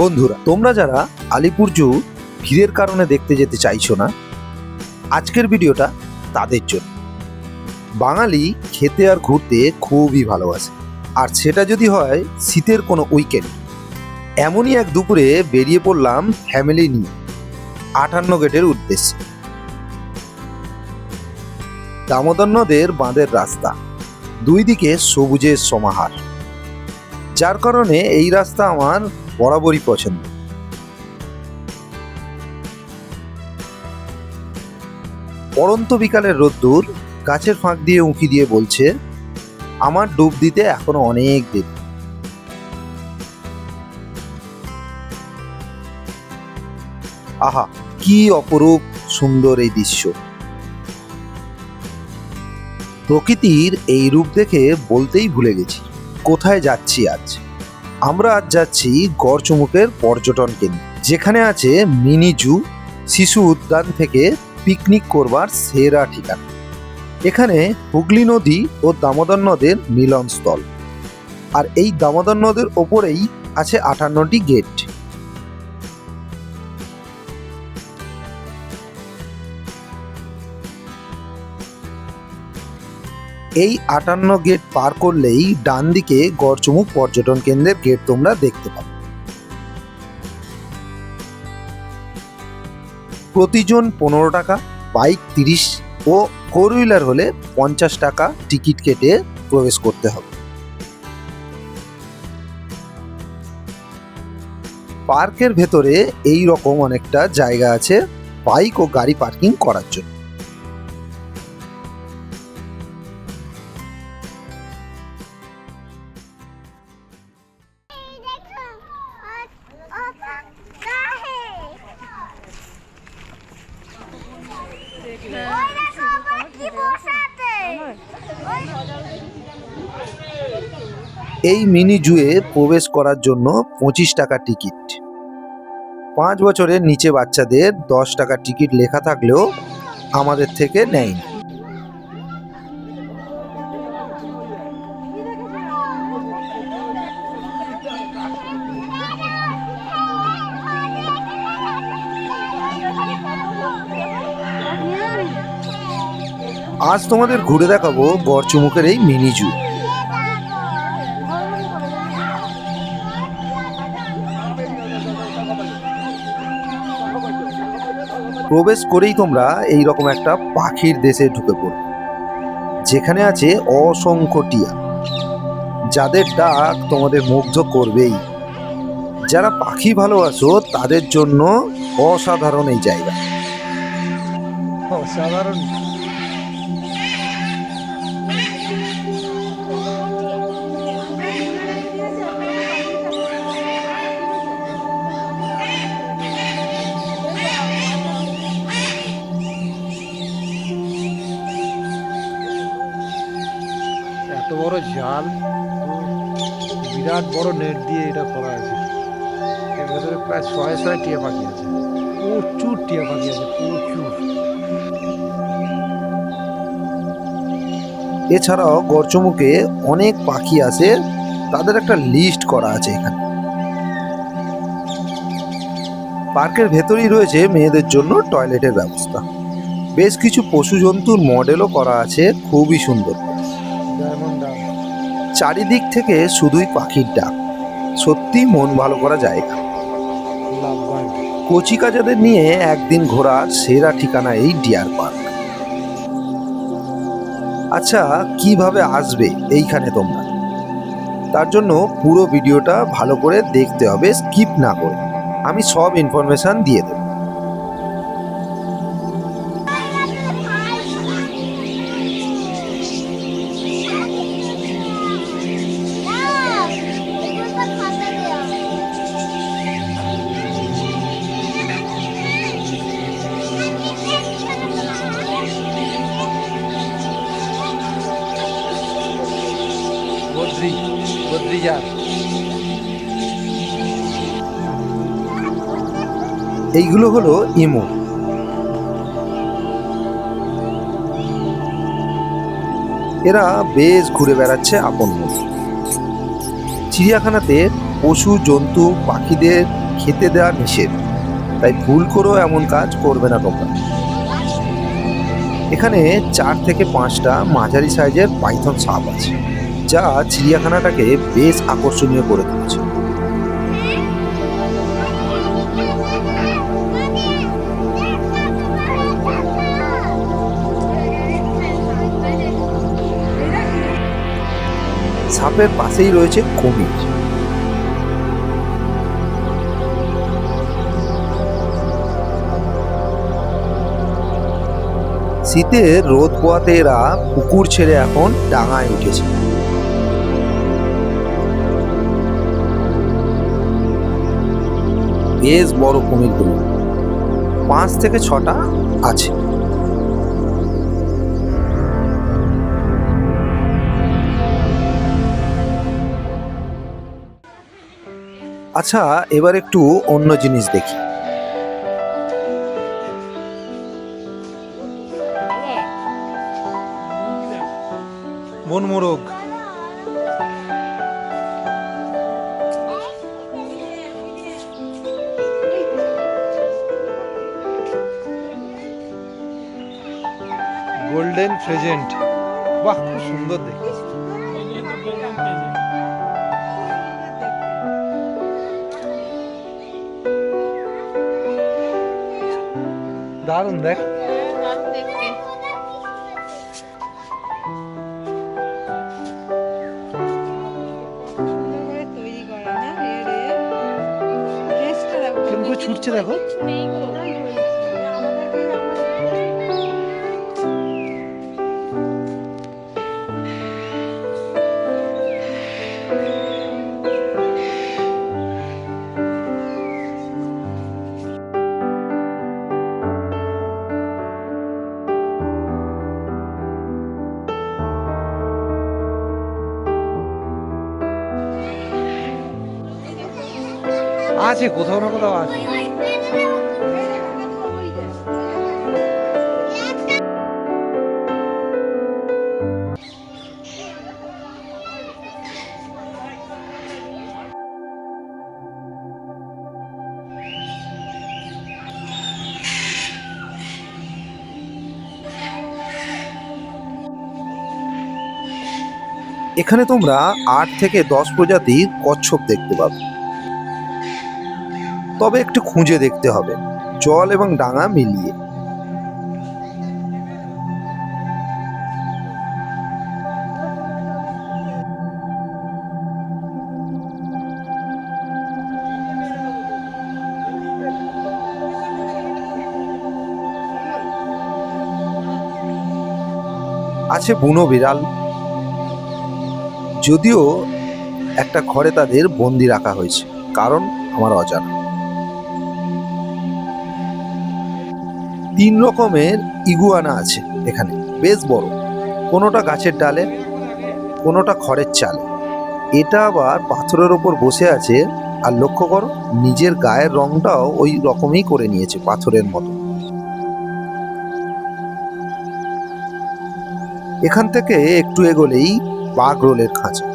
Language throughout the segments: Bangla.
বন্ধুরা, তোমরা যারা আলিপুর জু ভিড়ের কারণে দেখতে যেতে চাইছো না, আজকের ভিডিওটা তাদের জন্য। বাঙালি খেতে আর ঘুরতে খুবই ভালোবাসে। আর সেটা যদি হয় শীতের কোনো উইকেন্ড এমনই এক দুপুরে বেরিয়ে পড়লাম ফ্যামিলি নিয়ে, আটান্ন গেটের উদ্দেশ্যে। দামোদর নদের বাঁধের রাস্তা, দুই দিকে সবুজের সমাহার। যার কারণে এই রাস্তা আমার বরাবরই পছন্দ। পরন্ত বিকালের রোদ্দুর গাছের ফাঁক দিয়ে উঁকি দিয়ে বলছে, আমার ডুব দিতে এখনও অনেক দেরি। আহা, কি অপরূপ সুন্দর এই দৃশ্য। প্রকৃতির এই রূপ দেখে বলতেই ভুলে গেছি। কোথায় যাচ্ছি আজ? আমরা আজ যাচ্ছি গড়চুমুকের পর্যটন কেন্দ্র। যেখানে আছে মিনি জু, শিশু উদ্যান থেকে পিকনিক করবার সেরা ঠিকানা। এখানে হুগলি নদী ও দামোদর নদের মিলনস্থল। আর এই দামোদর নদের ওপরেই আছে আটান্নটি গেট। এই আটান্ন গেট পার করলেই ডান দিকে গড়চুমুক পর্যটন কেন্দ্রের গেট তোমরা দেখতে পাবে। প্রতিজন পনেরো টাকা, বাইক তিরিশ ও ফোর হুইলার হলে পঞ্চাশ টাকা টিকিট কেটে প্রবেশ করতে হবে। পার্কের ভেতরে এই রকম অনেকটা জায়গা আছে, বাইক ও গাড়ি পার্কিং করার জন্য। এই মিনি জুয়ে প্রবেশ করার জন্য পঁচিশ টাকা টিকিট। পাঁচ বছরের নিচে বাচ্চাদের দশ টাকা টিকিট লেখা থাকলেও আমাদের থেকে নেয়নি। আজ তোমাদের ঘুরে দেখাবো গড়চুমুকের এই মিনি জু। প্রবেশ করেই তোমরা এই রকম একটা পাখির দেশে ঢুকে পড়ো যেখানে আছে অসংখ্য টিয়া, যাদের ডাক তোমাদের মুগ্ধ করবেই। যারা পাখি ভালোবাসো, তাদের জন্য অসাধারণ এই জায়গা। অসাধারণ। বিরাট বড় নেট দিয়ে এটা করা আছে। এর ভেতরে প্রায় ছয় ছয় টিয়া পাখি আছে। প্রচুর টিয়া পাখি আছে, প্রচুর। এছাড়াও গড়চমুকে অনেক পাখি আছে, তাদের একটা লিস্ট করা আছে এখানে। পার্কের ভেতরেই রয়েছে মেয়েদের জন্য টয়লেটের ব্যবস্থা। বেশ কিছু পশু জন্তুর মডেলও করা আছে, খুবই সুন্দর। ডাক চারিদিক থেকে শুধুই পাখির ডাক। সত্যি মন ভালো করা জায়গা বার্ড নিয়ে একদিন ঘোরার সেরা ঠিকানা এই ডিয়ার পার্ক। আচ্ছা কীভাবে আসবে এইখানে তোমরা? তার জন্য পুরো ভিডিওটা ভালো করে দেখতে হবে, স্কিপ না করে। আমি সব ইনফরমেশান দিয়ে দেব। এইগুলো হলো ইমো। এরা বেশ ঘুরে বেড়াচ্ছে আপন চিড়িয়াখানাতে পশু, জন্তু, পাখিদের খেতে দেওয়া নিষেধ। তাই ভুল করেও এমন কাজ করবে না তোমরা। এখানে চার থেকে পাঁচটা মাঝারি সাইজের পাইথন সাপ আছে, যা চিড়িয়াখানাটাকে বেশ আকর্ষণীয় করে তুলেছে। সাপের পাশেই রয়েছে কুমির শীতে রোদ পোয়াতে এরা পুকুর ছেড়ে এখন ডাঙায় উঠেছে। বেশ বড় কুমিরগুলো। পাঁচ থেকে ছটা আছে। আচ্ছা এবার একটু অন্য জিনিস দেখি। মন মোরগ গোল্ডেন প্রেজেন্ট। বাহ খুব সুন্দর দেখি দারুণ দেখ কেমন করে ছুটছে দেখো আছে কোথাও না কোথাও আছে। এখানে তোমরা আট থেকে দশ প্রজাতির কচ্ছপ দেখতে পাবে। তবে একটু খুঁজে দেখতে হবে। জল এবং ডাঙা মিলিয়ে। আছে বুনো বিড়াল। যদিও একটা ঘরে তাদের বন্দি রাখা হয়েছে, কারণ আমার অজানা। তিন রকমের ইগুয়ানা আছে এখানে। বেশ বড়। কোনোটা গাছের ডালে, কোনোটা খড়ের চালে। এটা আবার পাথরের ওপর বসে আছে আর লক্ষ্য করো, নিজের গায়ের রংটাও ওই রকমই করে নিয়েছে পাথরের মতো। এখান থেকে একটু এগোলেই বাঘ রোলের খাঁচা।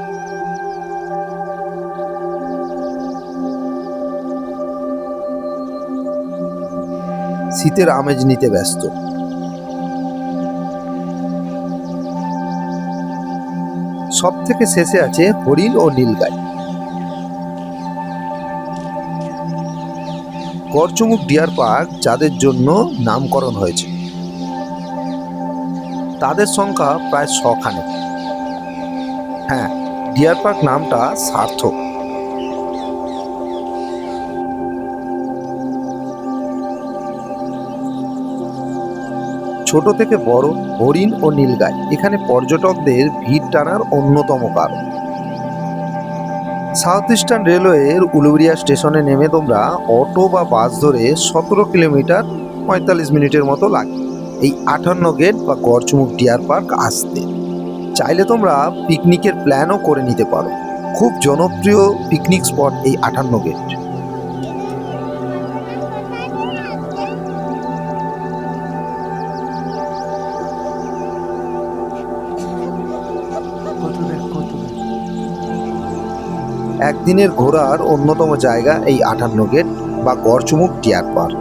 শীতের আমেজ নিতে ব্যস্ত। সব থেকে শেষে আছে হরিণ ও নীলগাই করচমুখ ডিয়ার পার্ক যাদের জন্য নামকরণ হয়েছে। তাদের সংখ্যা প্রায় শখানে হ্যাঁ ডিয়ার পার্ক নামটা সার্থক। ছোট থেকে বড়, হরিণ ও নীলগাই। এখানে পর্যটকদের ভিড় টানার অন্যতম কারণ। সাউথ ইস্টার্ন রেলওয়ের উলুবেড়িয়া স্টেশনে নেমে তোমরা অটো বা বাস ধরে সতেরো কিলোমিটার পঁয়তাল্লিশ মিনিটের মতো লাগে। এই আটান্ন গেট বা গড়চুমুক ডিয়ার পার্ক আসতে। চাইলে তোমরা পিকনিকের প্ল্যানও করে নিতে পারো। খুব জনপ্রিয় পিকনিক স্পট এই আটান্ন গেট। একদিনের ঘোরার অন্যতম জায়গা এই আটান্ন গেট বা গড়চুমুক টিয়ার পার্ক।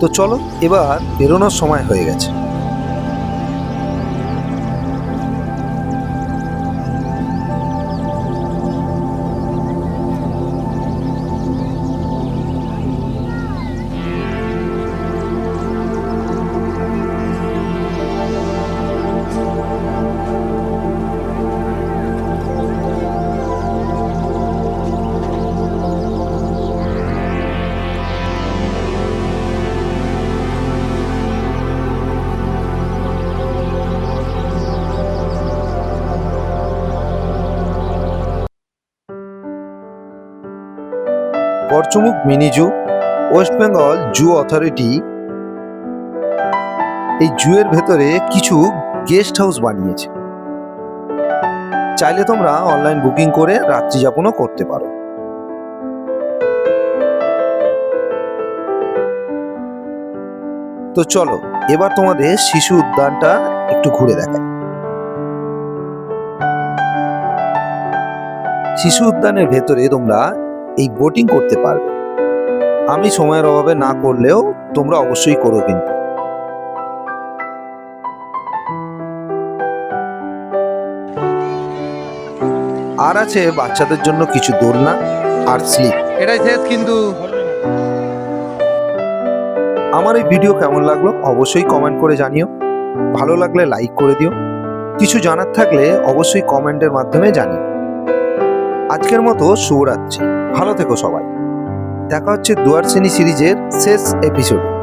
তো চলো, এবার বেরোনোর সময় হয়ে গেছে। Garchumuk mini zoo West Bengal zoo authority. এই জুয়ের ভেতরে কিছু গেস্ট হাউস বানিয়েছে। চাইলে তোমরা অনলাইন বুকিং করে রাত্রি যাপনও করতে পারো। তো চলো, এবার তোমাদের শিশু উদ্যানটা একটু ঘুরে দেখাই। শিশু উদ্যানের ভেতরে তোমরা এই বোটিং করতে পারবে। আমি সময়ের অভাবে না করলেও তোমরা অবশ্যই করো কিন্তু। আর আছে বাচ্চাদের জন্য কিছু দোলনা আর স্লিপ এটাই শেষ কিন্তু। আমার এই ভিডিও কেমন লাগল অবশ্যই কমেন্ট করে জানিও। ভালো লাগলে লাইক করে দিও। কিছু জানার থাকলে অবশ্যই কমেন্টের মাধ্যমে জানিও। আজকের মতো শুভরাত্রি। ভালো থেকো সবাই। দেখা হচ্ছে দুয়ার শ্রেণি সিরিজের শেষ এপিসোড